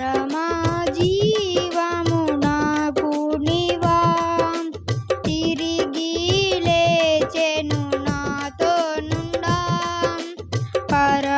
పరమా జీవము నాకు నీవా. తిరిగి లేచెను నాతో నుండా. పర